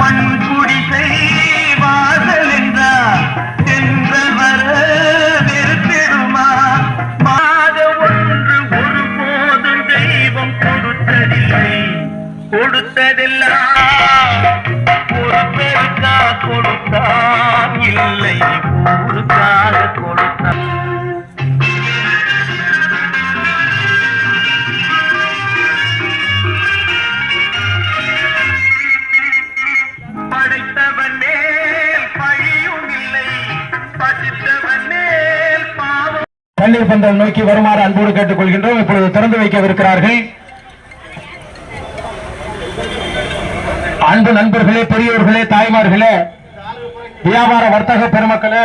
மண் படைத்தவன் மேல் பழியும் இல்லை. பசித்தவன் மேல் பாவம். தண்ணீர் பந்தல் நோக்கி வருமாறு அன்போடு கேட்டுக் கொள்கின்றோம் இப்பொழுது திறந்து வைக்கவிருக்கிறார்கள். அன்பு நண்பர்களே பெரியோர்களே தாய்மார்களே வியாபார வர்த்தக பெருமக்களே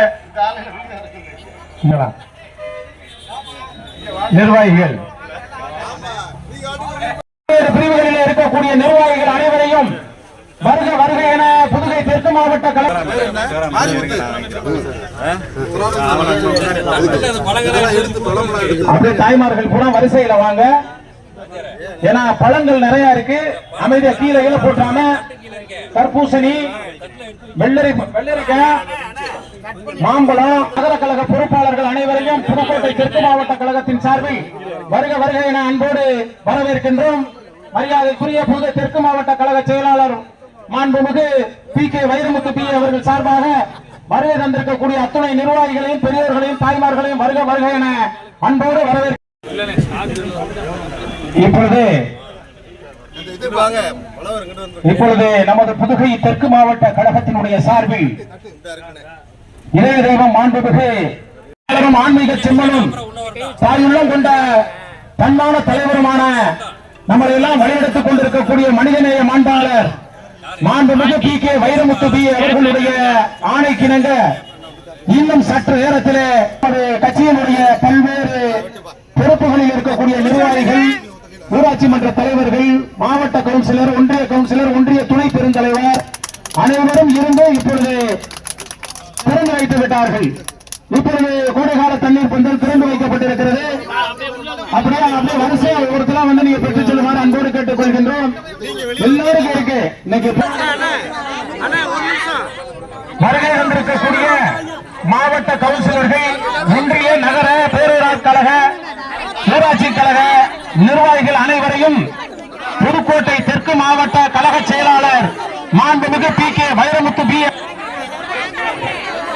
நிர்வாகிகள். பிரிவுகளில் இருக்கக்கூடிய நிர்வாகிகள் அனைவரையும் வருக வருக என தெற்கு மாவட்ட கலெக்டர் அப்படியே தாய்மார்கள் பூரா வரிசையில வாங்க. ஏன்னா பழங்கள் நிறைய இருக்கு. அமைதியா கீழே கீழே போட்டாம தர்பூசணி வெள்ளரி வெள்ளரிக்காய் மாம்பழம் நகர கழக பொறுப்பாளர்கள் அனைவரையும் புதுக்கோட்டை தெற்கு மாவட்ட கழகத்தின் சார்பில் வருக வருக என அன்போடு வரவேற்கின்றோம். மரியாதைக்குரிய புதுகை தெற்கு மாவட்ட கழக செயலாளர் மாண்புமிகு பி கே வைரமுத்து பி அவர்கள் சார்பாக வருகை தந்திருக்கக்கூடிய அத்துணை நிர்வாகிகளையும் பெரியோர்களையும் தாய்மார்களையும் வருக வருக என அன்போடு வரவேற்க இப்பொழுது இப்பொழுது நமது புதுகை தெற்கு மாவட்ட கழகத்தினுடைய சார்பில் இதய தெய்வம் மாண்புமிகு ஆன்மீக செம்மனும் தாயுள்ளம் கொண்ட தன்மான தலைவருமான நம்மளை எல்லாம் வழிநடத்திக் கொண்டிருக்கக்கூடிய மனிதநேய மாண்பாளர் மாண்புமிகு பி கே வைரமுத்து பி அவர்களுடைய ஆணைக்கிணங்க இன்னும் சற்று நேரத்திலே கட்சியினுடைய பல்வேறு பொறுப்புகளில் இருக்கக்கூடிய நிர்வாகிகள் ஊராட்சி மன்ற தலைவர்கள் மாவட்ட கவுன்சிலர் ஒன்றிய கவுன்சிலர் ஒன்றிய துணை பெருந்தலைவர் அனைவரும் இருந்து இப்பொழுது திறந்து வைத்து விட்டார்கள். இப்பொழுது கோடைகால தண்ணீர் பந்தல் திறந்து வைக்கப்பட்டிருக்கிறது. அப்படியே அப்படியே வரிசையா ஒவ்வொருத்தரும் வந்து நீங்க பெற்றுச் செல்லுமாறு அன்போடு கேட்டுக் கொள்கின்றோம் எல்லாருக்கும் இன்னைக்கு வருகை வந்திருக்கக்கூடிய மாவட்ட கவுன்சிலர்கள் ஒன்றிய நகர பேரூராட்சி கழக ஊராட்சி கழக நிர்வாகிகள் அனைவரையும் புதுக்கோட்டை தெற்கு மாவட்ட கழக செயலாளர் மாண்புமிகு பி கே வைரமுத்து பி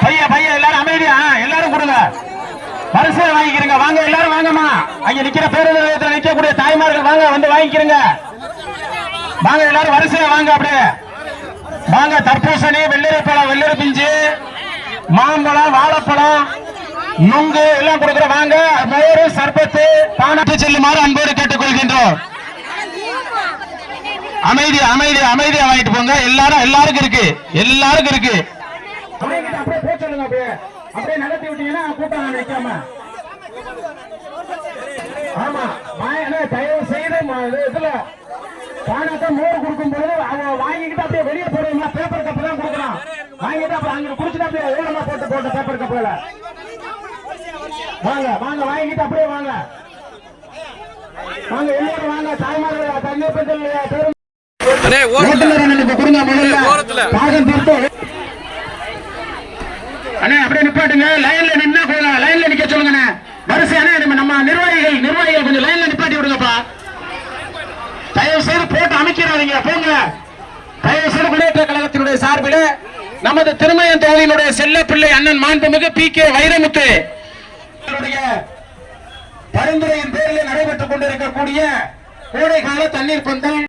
பைய பைய எல்லாரும் அமைதியா? எல்லாரும் கொடுங்க. வரிசையை வாங்கிக்கிறீங்க. வாங்க எல்லாரும் வாங்கம்மா. அங்க நிக்கிற பேருந்து நிக்கக்கூடிய தாய்மார்கள் வாங்க வந்து வாங்கிக்கிறீங்க. வாங்க எல்லாரும் வரிசையா வாங்க அப்படியே. வாங்க தர்பூசணி வெள்ளரி பழம் வெள்ளரி பிஞ்சு மாம்பழம் வாழைப்பழம் நுங்கு எல்லாம் கொடுக்குற வாங்க மோர் சர்பத்து பானத்து செல்லுமாறு அன்போடு கேட்டுக்கொள்கின்றோம். அமைதி அமைதி அமைதியா வாங்கிட்டு போங்க. எல்லாரும் எல்லாருக்கும் இருக்கு. எல்லாருக்கும் இருக்கு. அப்படியே நடத்தி விட்டீங்கன்னா கூட்டம் ஆமா தயவு செய்து இதுல பானத்தை மோர் கொடுக்கும் பொழுது அவங்க வாங்கிக்கிட்டு அப்படியே வெளியே போடுவீங்களா பேப்பர் கப் தான் கொடுக்கலாம். வாங்கிட்டு அப்புறம் அங்க குடிச்சிட்டு அப்படியே ஓரமா போட்டு போட்டு பேப்பர் கப்ல வாங்க வாங்க வாங்கிட்டு அப்படியே வாங்க. வாங்க எல்லாரும் வாங்க. தாய்மார்கள் பெண்கள் பெரும் அண்ணே அப்படியே நிப்பாட்டுங்க. லைன்ல நின்னா போதும். லைன்ல நிக்க சொல்லுங்க அண்ணே. வரிசை அண்ணே நம்ம நிர்வாகிகள் நிர்வாகிகள் கொஞ்சம் லைன்ல நிப்பாட்டி விடுங்கப்பா. போட்டு போங்க. தயவு செய்து முன்னேற்ற கழகத்தினுடைய சார்பில் நமது திருமயன் தொகுதியினுடைய செல்ல பிள்ளை அண்ணன் மாண்புமிகு பி கே வைரமுத்து. அவருடைய பரிந்துரையின் பேரில் நடைபெற்றுக் கொண்டிருக்கக்கூடிய கோடைகால தண்ணீர் பந்தல்.